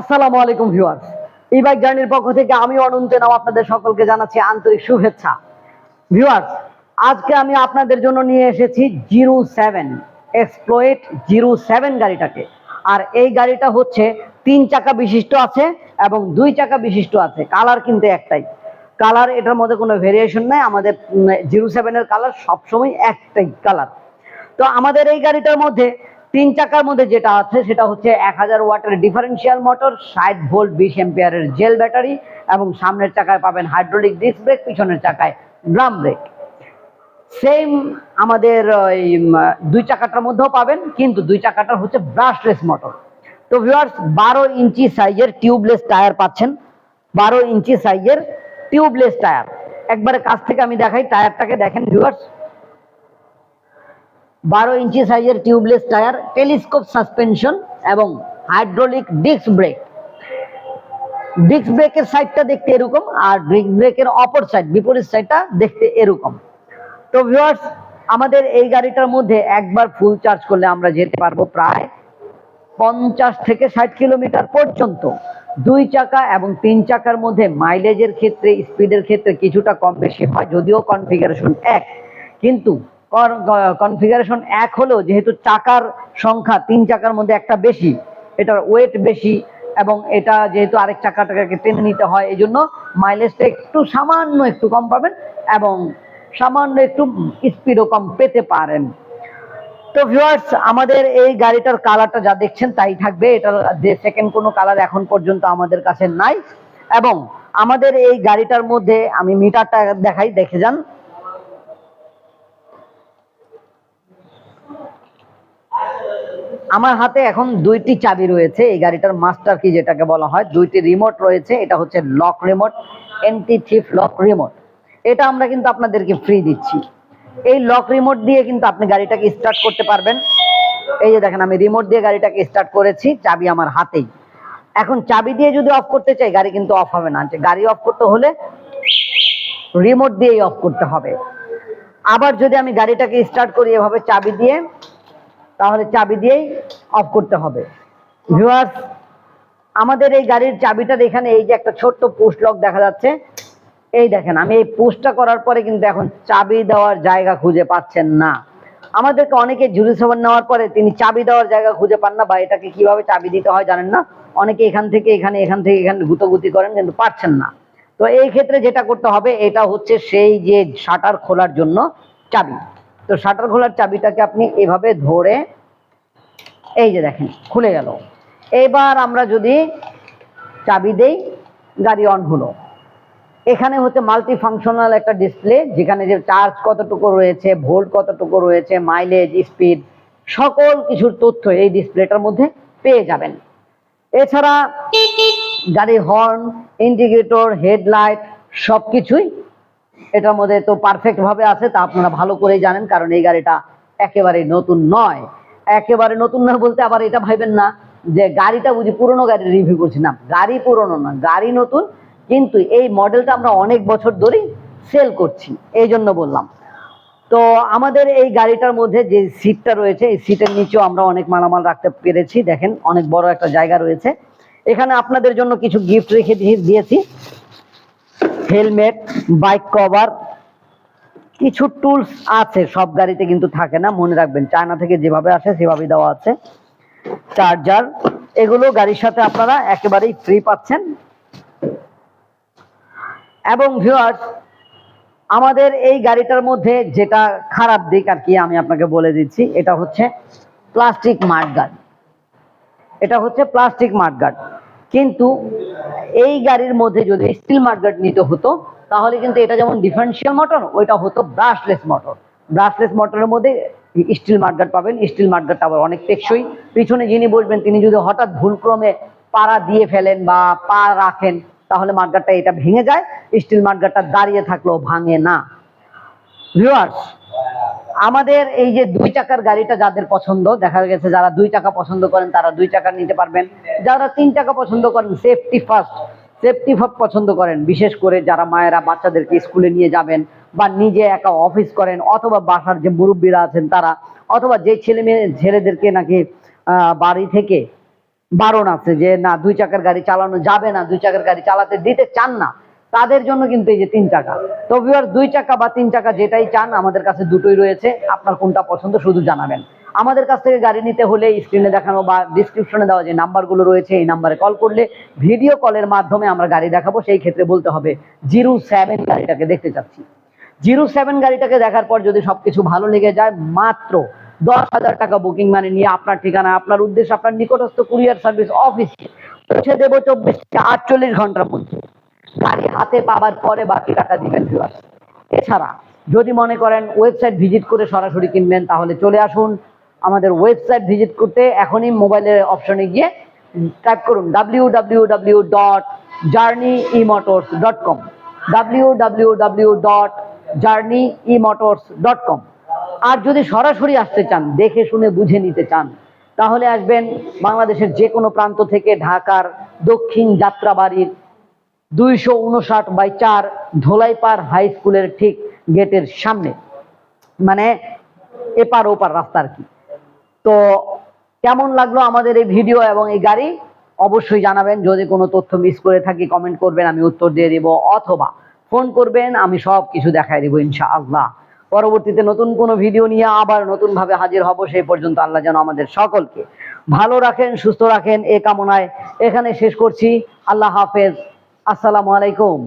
আসসালামু আলাইকুম ভিউয়ার্স। ই বাইক জার্নির পক্ষ থেকে আমি অনন্ত নাম আপনাদের সকলকে জানাচ্ছি আন্তরিক শুভেচ্ছা। ভিউয়ার্স, আজকে আমি আপনাদের জন্য নিয়ে এসেছি zero seven, exploit zero seven গাড়িটাকে। আর এই গাড়িটা হচ্ছে তিন চাকা বিশিষ্ট আছে এবং দুই চাকা বিশিষ্ট আছে, কালার কিন্তু একটাই। কালার এটার মধ্যে কোনো ভেরিয়েশন নাই, আমাদের জিরো সেভেনের কালার সবসময় একটাই কালার। তো আমাদের এই গাড়িটার মধ্যে তিন চাকার মধ্যে যেটা আছে, সেটা হচ্ছে এক হাজার ওয়াটের ডিফারেন্সিয়াল মোটর ষাট ভোল্ট বিশ এম্পিয়ারের জেল ব্যাটারি এবং সামনের চাকায় পাবেন হাইড্রোলিক ডিস্ক ব্রেক পিছনের চাকায় ড্রাম ব্রেক সেম আমাদের ওই দুই চাকাটার মধ্যেও পাবেন, কিন্তু দুই চাকাটার হচ্ছে ব্রাশলেস মোটর তো ভিউয়ার্স বারো ইঞ্চি সাইজের টিউবলেস টায়ার পাচ্ছেন। বারো ইঞ্চি সাইজের টিউবলেস টায়ার একবারে কাছ থেকে আমি দেখাই টায়ারটাকে দেখেন ভিউয়ার্স বারো ইঞ্চি সাইজের টিউবলেস টায়ার, টেলিস্কোপ সাসপেনশন এবং হাইড্রোলিক ডিস্ক ব্রেক। ডিস্ক ব্রেকের সাইডটা দেখতে এরকম আর ডিস্ক ব্রেকের অপর সাইড, বিপরীত সাইডটা দেখতে এরকম। তো ভিউয়ার্স আমাদের এই গাড়িটার মধ্যে একবার ফুল চার্জ করলে আমরা যেতে পারব প্রায় পঞ্চাশ থেকে ষাট কিলোমিটার পর্যন্ত। দুই চাকা এবং তিন চাকার মধ্যে মাইলেজের ক্ষেত্রে স্পিডের ক্ষেত্রে কিছুটা কম বেশি হয়, যদিও কনফিগারেশন এক। কিন্তু কনফিগারেশন এক হলেও যেহেতু চাকার সংখ্যা তিন চাকার মধ্যে একটা বেশি, এটার ওয়েট বেশি, এবং এটা যেহেতু আরেক চাকাটাকে টেনে নিতে হয় এই জন্য মাইলেজটা একটু সামান্য একটু কম পাবেন এবং সামান্য একটু স্পিডও কম পেতে পারেন। তো ভিউয়ার্স আমাদের এই গাড়িটার কালারটা যা দেখছেন তাই থাকবে এটার যে সেকেন্ড কোনো কালার এখন পর্যন্ত আমাদের কাছে নাই। এবং আমাদের এই গাড়িটার মধ্যে আমি মিটারটা দেখাই, দেখে যান। আমার হাতে এখন দুইটি চাবি রয়েছে, এই গাড়িটার মাস্টার কি যেটাকে বলা হয়। দুইটি রিমোট রয়েছে, এটা হচ্ছে lock remote anti thief lock remote এটা আমরা কিন্তু আপনাদেরকে ফ্রি দিচ্ছি। এই লক রিমোট দিয়ে কিন্তু আপনি গাড়িটাকে স্টার্ট করতে পারবেন। এই যে দেখেন, আমি রিমোট দিয়ে গাড়িটাকে স্টার্ট করেছি, চাবি আমার হাতেই। এখন চাবি দিয়ে যদি অফ করতে চাই, গাড়ি কিন্তু অফ হবে না। গাড়ি অফ করতে হলে রিমোট দিয়েই অফ করতে হবে। আবার যদি আমি গাড়িটাকে স্টার্ট করি এভাবে চাবি দিয়ে তাহলে চাবি দিয়েই অফ করতে হবে। ভিউয়ার্স আমাদের এই গাড়ির চাবিটার এখানে এই যে একটা ছোট্ট পোস্ট লক দেখা যাচ্ছে, এই দেখেন, আমি এই পোস্টটা করার পরে কিন্তু এখন চাবি দেওয়ার জায়গা খুঁজে পাচ্ছেন না। আমাদেরকে অনেকে জুরি সাবান নেওয়ার পরে তিনি চাবি দেওয়ার জায়গা খুঁজে পান না বা এটাকে কীভাবে চাবি দিতে হয় জানেন না? অনেকে এখান থেকে, এখানে, এখান থেকে, এখানে গুতোগুতি করেন কিন্তু পারছেন না। তো এই ক্ষেত্রে যেটা করতে হবে, এটা হচ্ছে সেই যে শাটার খোলার জন্য চাবি। তো শাটার খোলার চাবিটাকে আপনি এভাবে ধরে এই যে দেখেন, খুলে গেল। এবার আমরা যদি চাবি দেই, গাড়ি অন হলো। এখানে হচ্ছে মাল্টি ফাংশনাল একটা ডিসপ্লে যেখানে যে চার্জ কতটুকু রয়েছে ভোল্ট কতটুকু রয়েছে মাইলেজ স্পিড সকল কিছুর তথ্য এই ডিসপ্লেটার মধ্যে পেয়ে যাবেন। এছাড়া গাড়ির হর্ন ইন্ডিকেটর হেডলাইট সব কিছুই এটার মধ্যে তো পারফেক্ট ভাবে আছে, তা আপনারা ভালো করেই জানেন, কারণ এই গাড়িটা একেবারে নতুন নয়। একেবারে নতুন নয় বলতে আবার এটা ভাইবেন না, যে গাড়িটা বুঝি পুরনো গাড়ি রিভিউ করছি। না, গাড়ি পুরনো না, গাড়ি নতুন, কিন্তু এই মডেলটা আমরা অনেক বছর ধরেই সেল করছি, এই জন্য বললাম। তো আমাদের এই গাড়িটার মধ্যে যে সিটটা রয়েছে, এই সিটের নিচেও আমরা অনেক মালামাল রাখতে পেরেছি। দেখেন, অনেক বড় একটা জায়গা রয়েছে। এখানে আপনাদের জন্য কিছু গিফট রেখে দিয়েছি। হেলমেট, বাইক কভার, কিছু টুলস আছে, সব গাড়িতে কিন্তু থাকে না, মনে রাখবেন। চায়না থেকে যেভাবে আসে, সেভাবেই দেওয়া আছে। চার্জার, এগুলো গাড়ির সাথে আপনারা একেবারেই ফ্রি পাচ্ছেন। এবং ভিউয়ার্স আমাদের এই গাড়িটার মধ্যে যেটা খারাপ দিক আর কি আমি আপনাকে বলে দিচ্ছি, এটা হচ্ছে প্লাস্টিক মাঠগার্ড এটা হচ্ছে প্লাস্টিক মাঠগার্ড কিন্তু এই গাড়ির মধ্যে যদি স্টিল মাঠগার্ড নিতে হতো, তাহলে কিন্তু এটা যেমন ডিফারেন্সিয়াল মোটর ওইটা হতো ব্রাশলেস মোটর ব্রাশলেস মোটরের মধ্যে স্টিল মাঠগার্ড পাবেন স্টিল মাঠগার্ডটা আবার অনেক টেকসই। পিছনে যিনি বসবেন, তিনি যদি হঠাৎ ভুলক্রমে পাড়া দিয়ে ফেলেন বা পা রাখেন, তাহলে মাঠগার্ডটা এটা ভেঙে যায় স্টিল মাঠগার্ডটা দাঁড়িয়ে থাকলেও ভাঙে না। ভিউয়ার্স আমাদের এই যে দুই চাকার গাড়িটা যাদের পছন্দ, দেখা গেছে যারা দুই চাকা পছন্দ করেন, তারা দুই চাকা নিতে পারবেন। যারা তিন চাকা পছন্দ করেন সেফটি ফার্স্ট সেফটি পছন্দ করেন, বিশেষ করে যারা মায়েরা বাচ্চাদেরকে স্কুলে নিয়ে যাবেন বা নিজে একা অফিস করেন অথবা বাসার যে মুরব্বীরা আছেন তারা, অথবা যে ছেলে মেয়ে, ছেলেদেরকে নাকি বাড়ি থেকে বারণ আছে যে, না, দুই চাকার গাড়ি চালানো যাবে না, দুই চাকার গাড়ি চালাতে দিতে চান না। তাদের জন্য কিন্তু এই যে তিন চাকা। তো ভিউয়ার দুই চাকা বা তিন চাকা যেটাই চান, আমাদের কাছে দুটোই রয়েছে। আপনার কোনটা পছন্দ শুধু জানাবেন। আমাদের কাছ থেকে গাড়ি নিতে হলে স্ক্রিনে দেখানো বা ডিসক্রিপশনে দেওয়া যে নাম্বারগুলো রয়েছে, এই নাম্বারে কল করলে ভিডিও কলের মাধ্যমে আমরা গাড়ি দেখাবো। সেই ক্ষেত্রে বলতে হবে জিরো সেভেন গাড়িটাকে দেখতে চাচ্ছি। জিরো সেভেন গাড়িটাকে দেখার পর যদি সবকিছু ভালো লেগে যায়, মাত্র দশ হাজার টাকা বুকিং মানে নিয়ে আপনার ঠিকানা, আপনার উদ্দেশ্য আপনার নিকটস্থ কুরিয়ার সার্ভিস অফিসে পৌঁছে দেবো চব্বিশ আটচল্লিশ ঘণ্টার মধ্যে। গাড়ি হাতে পাবার পরে বাকি টাকা দিবেন viewers। এছাড়া যদি মনে করেন ওয়েবসাইট ভিজিট করে সরাসরি কিনবেন, তাহলে চলে আসুন আমাদের ওয়েবসাইট ভিজিট করতে। এখনই মোবাইলের অপশনে গিয়ে টাইপ করুন W W W dot journey e motors dot com W W W dot journey e motors dot com আর যদি সরাসরি আসতে চান, দেখে শুনে বুঝে নিতে চান, তাহলে আসবেন বাংলাদেশের যে কোনো প্রান্ত থেকে ঢাকার দক্ষিণ যাত্রাবাড়ির দুইশো উনষাট বাই চার ধোলাইপাড় হাই স্কুলের ঠিক গেটের সামনে। মানে এপার ওপার রাস্তা আর কি। তো কেমন লাগল আমাদের এই ভিডিও এবং এই গাড়ি? অবশ্যই জানাবেন। যদি কোনো তথ্য মিস করে থাকি কমেন্ট করবেন, আমি উত্তর দিয়ে দিব। অথবা ফোন করবেন, আমি সব কিছু দেখাই দেবো ইনশাআল্লাহ। পরবর্তীতে নতুন কোনো ভিডিও নিয়ে আবার নতুন ভাবে হাজির হব, সেই পর্যন্ত আল্লাহ যেন আমাদের সকলকে ভালো রাখেন, সুস্থ রাখেন, এ কামনায় এখানে শেষ করছি। আল্লাহ হাফেজ। আসসালামু আলাইকুম।